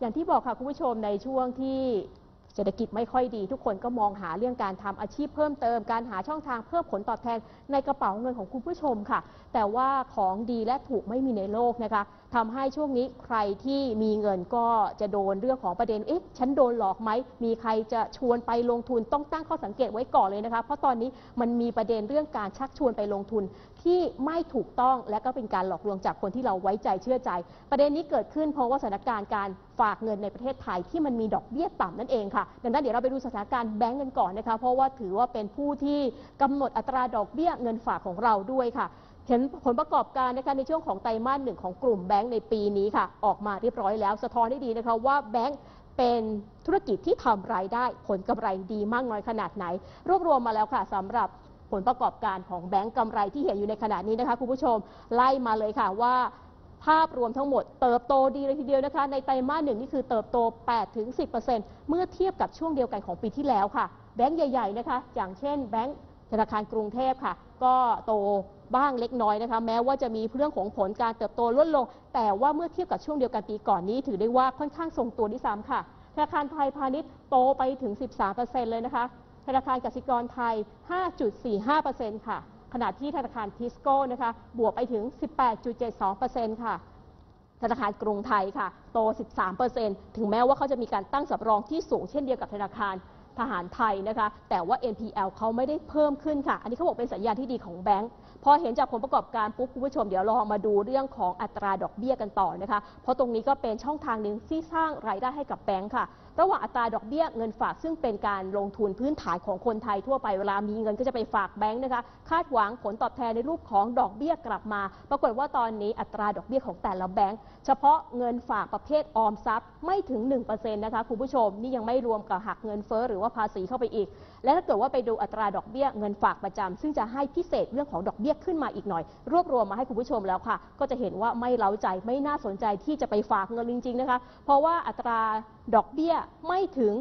อย่างที่บอกค่ะคุณผู้ชมในช่วงที่เศรษฐกิจไม่ค่อยดี ทุกคนก็มองหาเรื่องการทำอาชีพเพิ่มเติม การหาช่องทางเพิ่มผลตอบแทนในกระเป๋าเงินของคุณผู้ชมค่ะ แต่ว่าของดีและถูกไม่มีในโลกนะคะทำให้ช่วงนี้ใครที่มีเงินก็จะโดนเรื่องของประเด็นเอ๊ะฉันโดนหลอกไหมมีใครจะชวนไปลงทุนต้องตั้งข้อสังเกตไว้ก่อนเลยนะคะ เพราะตอนนี้มันมีประเด็นเรื่องการชักชวนไปลงทุนที่ไม่ถูกต้องและก็เป็นการหลอกลวงจากคนที่เราไว้ใจเชื่อใจ ประเด็นนี้เกิดขึ้นเพราะว่าสถานการณ์การฝากเงินในประเทศไทยที่มันมีดอกเบี้ยต่ำนั่นเองค่ะ ดังนั้นเดี๋ยวเราไปดูสถานการณ์แบงก์กันก่อนนะคะ เพราะว่าถือว่าเป็นผู้ที่กำหนดอัตราดอกเบี้ยเงินฝากของเราด้วยค่ะเห็นผลประกอบการนะคะในช่วงของไตรมาสหนึ่งของกลุ่มแบงก์ในปีนี้ค่ะ ออกมาเรียบร้อยแล้ว สะท้อนได้ดีนะคะว่าแบงก์เป็นธุรกิจที่ทำรายได้ผลกำไรดีมากน้อยขนาดไหน รวบรวมมาแล้วค่ะสำหรับ ผลประกอบการของแบงก์กำไรที่เห็นอยู่ในขณะนี้นะคะคุณผู้ชมไล่มาเลยค่ะว่าภาพรวมทั้งหมดเติบโตดีเลยทีเดียวนะคะ ในไตรมาสหนึ่งนี่คือเติบโต 8-10%เมื่อเทียบกับช่วงเดียวกันของปีที่แล้วค่ะ แบงก์ใหญ่ ๆ นะคะ อย่างเช่นแบงก์ธนาคารกรุงเทพค่ะ ก็โตบ้างเล็กน้อยนะคะ แม้ว่าจะมีเรื่องของผลการเติบโตลดลง แต่ว่าเมื่อเทียบกับช่วงเดียวกันปีก่อนนี้ ถือได้ว่าค่อนข้างทรงตัวที่ซ้ำค่ะ ธนาคารไทยพาณิชย์โตไปถึง 13%เลยนะคะ ธนาคารกสิกรไทย 5.45%ค่ะ ขณะที่ธนาคารทิสโก้นะคะ บวกไปถึง 18.72%ค่ะ ธนาคารกรุงไทยค่ะ โต 13%ถึงแม้ว่าเขาจะมีการตั้งสำรองที่สูงเช่นเดียวกับธนาคารทหารไทยนะคะ แต่ว่า NPL เขาไม่ได้เพิ่มขึ้นค่ะ อันนี้เขาบอกเป็นสัญญาณที่ดีของแบงก์พอเห็นจากผลประกอบการปุ๊บคุณผู้ชมเดี๋ยวลองมาดูเรื่องของอัตราดอกเบี้ยกันต่อนะคะ เพราะตรงนี้ก็เป็นช่องทางหนึ่งที่สร้างรายได้ให้กับแบงก์ค่ะ ระหว่างอัตราดอกเบี้ยเงินฝากซึ่งเป็นการลงทุนพื้นฐานของคนไทยทั่วไปเวลามีเงินก็จะไปฝากแบงก์นะคะคาดหวังผลตอบแทนในรูปของดอกเบี้ยกลับมา ปรากฏว่าตอนนี้อัตราดอกเบี้ยของแต่ละแบงก์เฉพาะเงินฝากประเภทออมทรัพย์ไม่ถึง1%นะคะคุณผู้ชมนี่ยังไม่รวมกับหักเงินเฟ้อหรือว่าภาษีเข้าไปอีก และถ้าเกิดว่าไปดูอัตราดอกเบี้ยเงินฝากประจำซึ่งจะให้พิเศษเรื่องของดอกเบี้ยขึ้นมาอีกหน่อย รวบรวมมาให้คุณผู้ชมแล้วค่ะ ก็จะเห็นว่าไม่เล้าใจไม่น่าสนใจที่จะไปฝากเงินจริงๆนะคะ เพราะว่าอัตราดอกเบี้ยไม่ถึง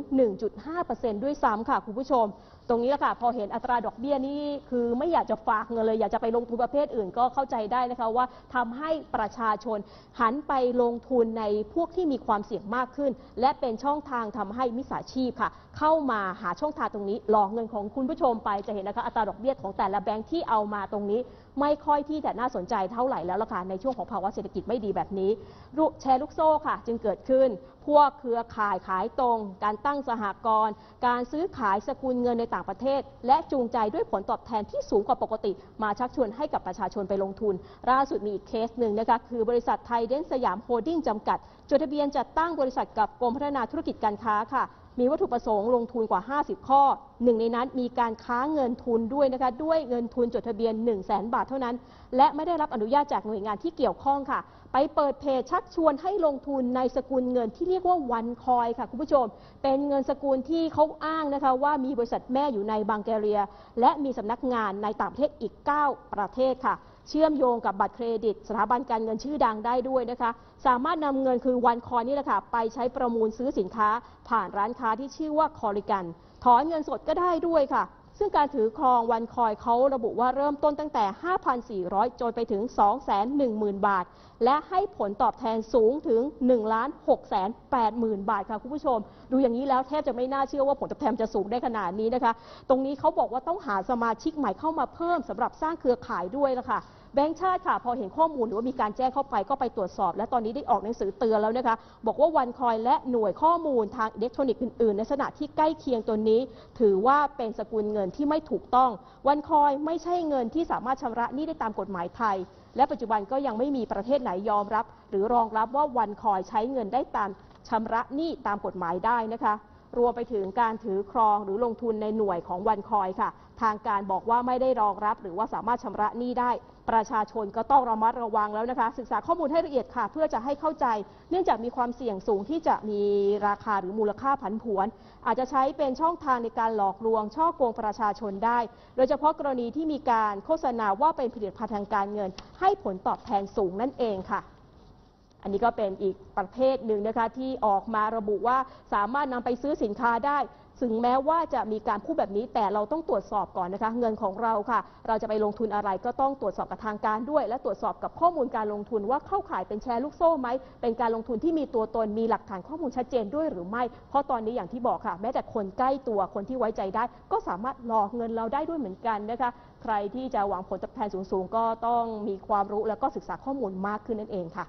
1.5%ด้วยซ้ำค่ะคุณผู้ชม ตรงนี้แหละค่ะพอเห็นอัตราดอกเบี้ยนี่คือไม่อยากจะฝากเงินเลย อยากจะไปลงทุนประเภทอื่นก็เข้าใจได้นะคะว่าทำให้ประชาชนหันไปลงทุนในพวกที่มีความเสี่ยงมากขึ้น และเป็นช่องทางทำให้มิจฉาชีพค่ะ เข้ามาหาช่องทางตรงนี้ หลอกเงินของคุณผู้ชมไปจะเห็นนะคะอัตราดอกเบี้ยของแต่ละแบงค์ที่เอามาตรงนี้ ไม่ค่อยที่จะน่าสนใจเท่าไหร่แล้วล่ะค่ะในช่วงของภาวะเศรษฐกิจไม่ดีแบบนี้รูแชร์ลูกโซ่ค่ะ จึงเกิดขึ้น พวกเครือข่ายขายตรง การตั้งสหกรณ์การซื้อขายสกุลเงินในต่างประเทศ และจูงใจด้วยผลตอบแทนที่สูงกว่าปกติ มาชักชวนให้กับประชาชนไปลงทุน ล่าสุดมีอีกเคสหนึ่งนะคะคือบริษัทไทยเดนสยามโฮดดิ้งจำกัด จดทะเบียนจัดตั้งบริษัทกับกรมพัฒนาธุรกิจการค้าค่ะ มีวัตถุประสงค์ลงทุนกว่า 50 ข้อหนึ่งในนั้นมีการค้าเงินทุนด้วยนะคะด้วยเงินทุนจดทะเบียน 1 0 0 0 0แบาทเท่านั้น และไม่ได้รับอนุญาตจากหน่วยงานที่เกี่ยวข้องค่ะ ไปเปิดเพจชักชวนให้ลงทุนในสกุลเงินที่เรียกว่าวันคอยค่ะคุณผู้ชม เป็นเงินสกุลที่เขาอ้างนะคะว่ามีบริษัทแม่อยู่ในบังแกเรีย และมีสำนักงานในต่างประเทศอีก 9 ประเทศค่ะ เชื่อมโยงกับบัตรเครดิต สถาบันการเงินชื่อดังได้ด้วยนะคะ สามารถนำเงินคือวันคอยนี่แหละค่ะไปใช้ประมูลซื้อสินค้า ผ่านร้านค้าที่ชื่อว่าคอริกัน ถอนเงินสดก็ได้ด้วยค่ะ ซึ่งการถือครองวันคอยเขาระบุว่าเริ่มต้นตั้งแต่ 5,400 จนไปถึง 210,000 บาท และให้ผลตอบแทนสูงถึง1ล้าน6 8 0 0 0 0 บาทค่ะคุณผู้ชม ดูอย่างนี้แล้วแทบจะไม่น่าเชื่อว่าผลตอบแทนจะสูงได้ขนาดนี้นะคะ ตรงนี้เขาบอกว่าต้องหาสมาชิกใหม่เข้ามาเพิ่มสำหรับสร้างเครือข่ายด้วยละค่ะแบงค์ชาติค่ะ พอเห็นข้อมูลหรือว่ามีการแจ้งเข้าไปก็ไปตรวจสอบ และตอนนี้ได้ออกหนังสือเตือนแล้วนะคะ บอกว่าวันคอยและหน่วยข้อมูลทางอิเล็กทรอนิกส์อื่นๆ ในลักษณะที่ใกล้เคียงตัวนี้ ถือว่าเป็นสกุลเงินที่ไม่ถูกต้อง วันคอยไม่ใช่เงินที่สามารถชำระหนี้ได้ตามกฎหมายไทย และปัจจุบันก็ยังไม่มีประเทศไหนยอมรับ หรือรองรับว่าวันคอยใช้เงินได้ตามชำระหนี้ตามกฎหมายได้นะคะ รวมไปถึงการถือครองหรือลงทุนในหน่วยของวันคอยค่ะ ทางการบอกว่าไม่ได้รองรับ หรือว่าสามารถชำระหนี้ได้ ประชาชนก็ต้องระมัดระวังแล้วนะคะ ศึกษาข้อมูลให้ละเอียดค่ะ เพื่อจะให้เข้าใจ เนื่องจากมีความเสี่ยงสูงที่จะมีราคาหรือมูลค่าผันผวน อาจจะใช้เป็นช่องทางในการหลอกลวง ช่อโกงประชาชนได้ โดยเฉพาะกรณีที่มีการโฆษณาว่าเป็นผลิตภัณฑ์ทางการเงิน ให้ผลตอบแทนสูงนั่นเองค่ะ อันนี้ก็เป็นอีกประเภทหนึ่งนะคะที่ออกมาระบุว่าสามารถนำไปซื้อสินค้าได้ ถึงแม้ว่าจะมีการพูดแบบนี้แต่เราต้องตรวจสอบก่อนนะคะเงินของเราค่ะ เราจะไปลงทุนอะไรก็ต้องตรวจสอบกับทางการด้วย และตรวจสอบกับข้อมูลการลงทุนว่าเข้าข่ายเป็นแชร์ลูกโซ่ไหมเป็นการลงทุนที่มีตัวตนมีหลักฐานข้อมูลชัดเจนด้วยหรือไม่ เพราะตอนนี้อย่างที่บอกค่ะ แม้แต่คนใกล้ตัวคนที่ไว้ใจได้ ก็สามารถหลอกเงินเราได้ด้วยเหมือนกันนะคะใครที่จะหวังผลตอบแทนสูงๆก็ต้องมีความรู้แล้วก็ศึกษาข้อมูลมากขึ้นนั่นเองค่ะ